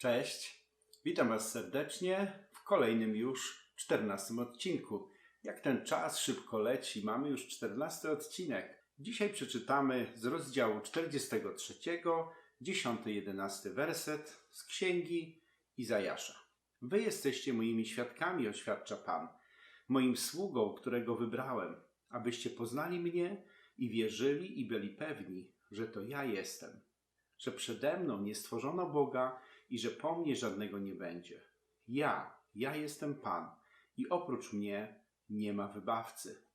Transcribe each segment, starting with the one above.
Cześć, witam Was serdecznie w kolejnym już 14 odcinku. Jak ten czas szybko leci, mamy już 14 odcinek. Dzisiaj przeczytamy z rozdziału 43, 10-11 werset z księgi Izajasza. Wy jesteście moimi świadkami, oświadcza Pan, moim sługą, którego wybrałem, abyście poznali mnie i wierzyli i byli pewni, że to ja jestem, że przede mną nie stworzono Boga i że po mnie żadnego nie będzie. Ja, ja jestem Pan i oprócz mnie nie ma wybawcy.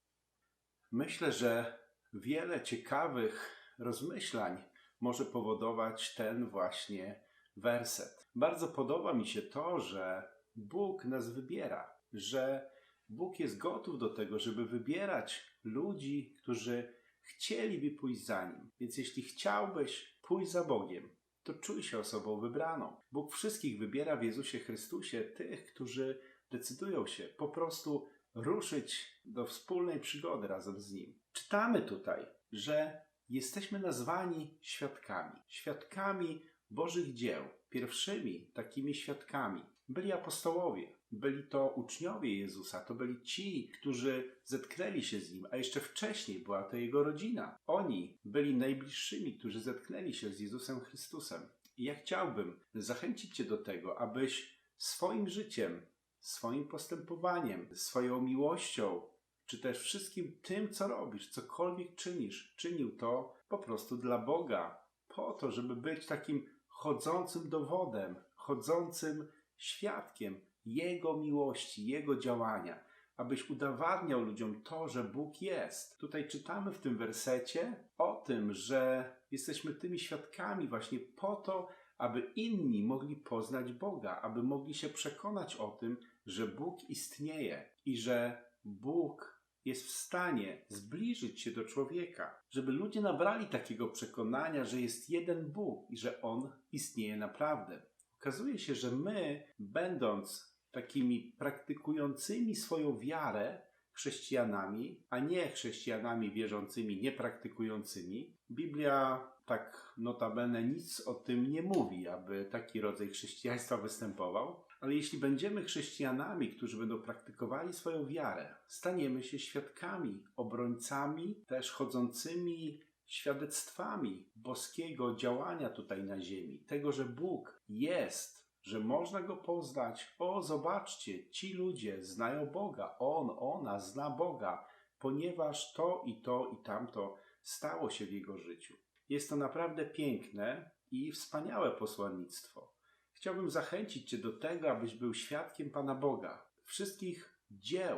Myślę, że wiele ciekawych rozmyślań może powodować ten właśnie werset. Bardzo podoba mi się to, że Bóg nas wybiera, że Bóg jest gotów do tego, żeby wybierać ludzi, którzy chcieliby pójść za Nim. Więc jeśli chciałbyś pójść za Bogiem, to czuj się osobą wybraną. Bóg wszystkich wybiera w Jezusie Chrystusie tych, którzy decydują się po prostu ruszyć do wspólnej przygody razem z Nim. Czytamy tutaj, że jesteśmy nazwani świadkami. Świadkami Bożych dzieł. Pierwszymi takimi świadkami byli apostołowie, byli to uczniowie Jezusa, to byli ci, którzy zetknęli się z nim, a jeszcze wcześniej była to jego rodzina. Oni byli najbliższymi, którzy zetknęli się z Jezusem Chrystusem. I ja chciałbym zachęcić Cię do tego, abyś swoim życiem, swoim postępowaniem, swoją miłością, czy też wszystkim tym, co robisz, cokolwiek czynisz, czynił to po prostu dla Boga, po to, żeby być takim chodzącym dowodem, chodzącym świadkiem Jego miłości, Jego działania, abyś udowadniał ludziom to, że Bóg jest. Tutaj czytamy w tym wersecie o tym, że jesteśmy tymi świadkami właśnie po to, aby inni mogli poznać Boga, aby mogli się przekonać o tym, że Bóg istnieje i że Bóg jest w stanie zbliżyć się do człowieka, żeby ludzie nabrali takiego przekonania, że jest jeden Bóg i że On istnieje naprawdę. Okazuje się, że my, będąc takimi praktykującymi swoją wiarę chrześcijanami, a nie chrześcijanami wierzącymi, niepraktykującymi, Biblia tak notabene nic o tym nie mówi, aby taki rodzaj chrześcijaństwa występował. Ale jeśli będziemy chrześcijanami, którzy będą praktykowali swoją wiarę, staniemy się świadkami, obrońcami, też chodzącymi świadectwami boskiego działania tutaj na ziemi, tego, że Bóg jest, że można go poznać. O, zobaczcie, ci ludzie znają Boga, on, ona zna Boga, ponieważ to i to i tamto stało się w jego życiu. Jest to naprawdę piękne i wspaniałe posłannictwo. Chciałbym zachęcić Cię do tego, abyś był świadkiem Pana Boga, wszystkich dzieł,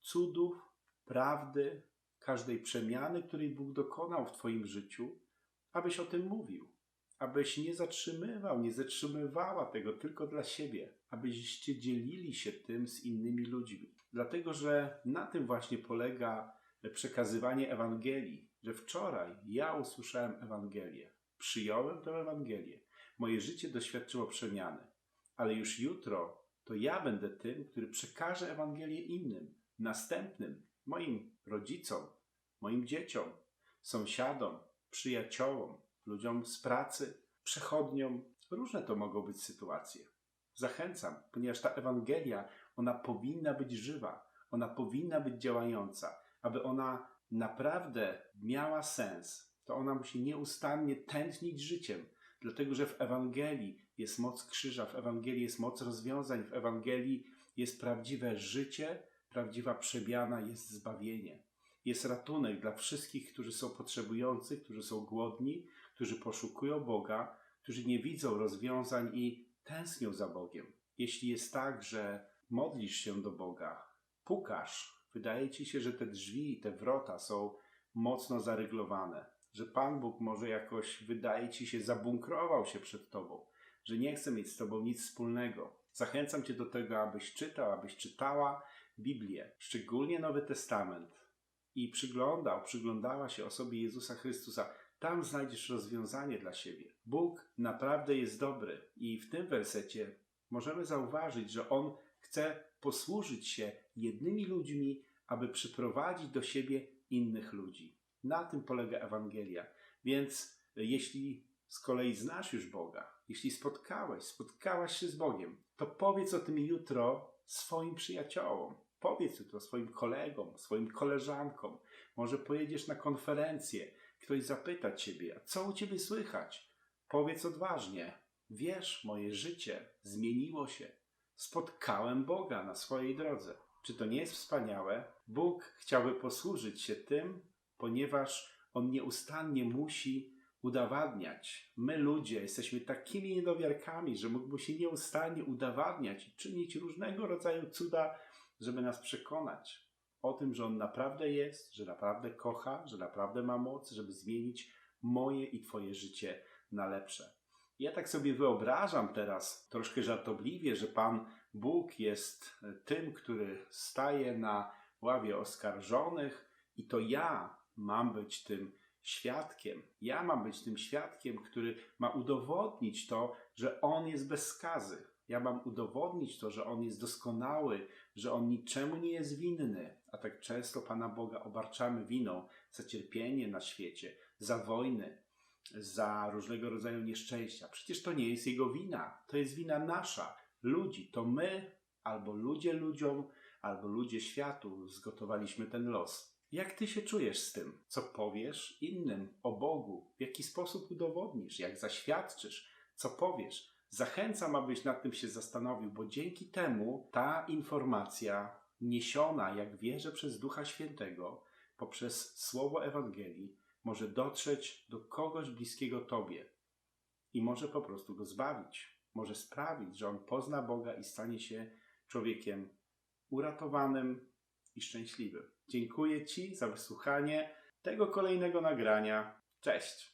cudów, prawdy, każdej przemiany, której Bóg dokonał w Twoim życiu, abyś o tym mówił, abyś nie zatrzymywał, nie zatrzymywała tego tylko dla siebie, abyście dzielili się tym z innymi ludźmi. Dlatego, że na tym właśnie polega przekazywanie Ewangelii, że wczoraj ja usłyszałem Ewangelię, przyjąłem tę Ewangelię, moje życie doświadczyło przemiany, ale już jutro to ja będę tym, który przekaże Ewangelię innym, następnym, moim rodzicom, moim dzieciom, sąsiadom, przyjaciołom, ludziom z pracy, przechodniom. Różne to mogą być sytuacje. Zachęcam, ponieważ ta Ewangelia, ona powinna być żywa, ona powinna być działająca, aby ona naprawdę miała sens, to ona musi nieustannie tętnić życiem, dlatego że w Ewangelii jest moc krzyża, w Ewangelii jest moc rozwiązań, w Ewangelii jest prawdziwe życie, prawdziwa przebiana, jest zbawienie. Jest ratunek dla wszystkich, którzy są potrzebujący, którzy są głodni, którzy poszukują Boga, którzy nie widzą rozwiązań i tęsknią za Bogiem. Jeśli jest tak, że modlisz się do Boga, pukasz, wydaje ci się, że te drzwi, te wrota są mocno zaryglowane, że Pan Bóg może jakoś, wydaje ci się, zabunkrował się przed tobą, że nie chce mieć z tobą nic wspólnego. Zachęcam cię do tego, abyś czytał, abyś czytała Biblię, szczególnie Nowy Testament i przyglądał, przyglądała się osobie Jezusa Chrystusa. Tam znajdziesz rozwiązanie dla siebie. Bóg naprawdę jest dobry i w tym wersecie możemy zauważyć, że On chce posłużyć się jednymi ludźmi, aby przyprowadzić do siebie innych ludzi. Na tym polega Ewangelia. Więc jeśli z kolei znasz już Boga, jeśli spotkałeś, spotkałaś się z Bogiem, to powiedz o tym jutro swoim przyjaciołom. Powiedz jutro swoim kolegom, swoim koleżankom. Może pojedziesz na konferencję, ktoś zapyta ciebie, a co u ciebie słychać? Powiedz odważnie, wiesz, moje życie zmieniło się. Spotkałem Boga na swojej drodze. Czy to nie jest wspaniałe? Bóg chciałby posłużyć się tym, ponieważ On nieustannie musi udowadniać. My ludzie jesteśmy takimi niedowiarkami, że mógłby się nieustannie udowadniać i czynić różnego rodzaju cuda, żeby nas przekonać o tym, że On naprawdę jest, że naprawdę kocha, że naprawdę ma moc, żeby zmienić moje i Twoje życie na lepsze. Ja tak sobie wyobrażam teraz, troszkę żartobliwie, że Pan Bóg jest tym, który staje na ławie oskarżonych, i to ja mam być tym świadkiem. Ja mam być tym świadkiem, który ma udowodnić to, że On jest bez skazy. Ja mam udowodnić to, że On jest doskonały, że On niczemu nie jest winny. A tak często Pana Boga obarczamy winą za cierpienie na świecie, za wojny, za różnego rodzaju nieszczęścia. Przecież to nie jest Jego wina, to jest wina nasza, ludzi. To my, albo ludzie ludziom, albo ludzie światu zgotowaliśmy ten los. Jak ty się czujesz z tym? Co powiesz innym o Bogu? W jaki sposób udowodnisz? Jak zaświadczysz? Co powiesz? Zachęcam, abyś nad tym się zastanowił, bo dzięki temu ta informacja niesiona, jak wierzę, przez Ducha Świętego, poprzez słowo Ewangelii, może dotrzeć do kogoś bliskiego Tobie i może po prostu go zbawić. Może sprawić, że on pozna Boga i stanie się człowiekiem uratowanym i szczęśliwym. Dziękuję Ci za wysłuchanie tego kolejnego nagrania. Cześć!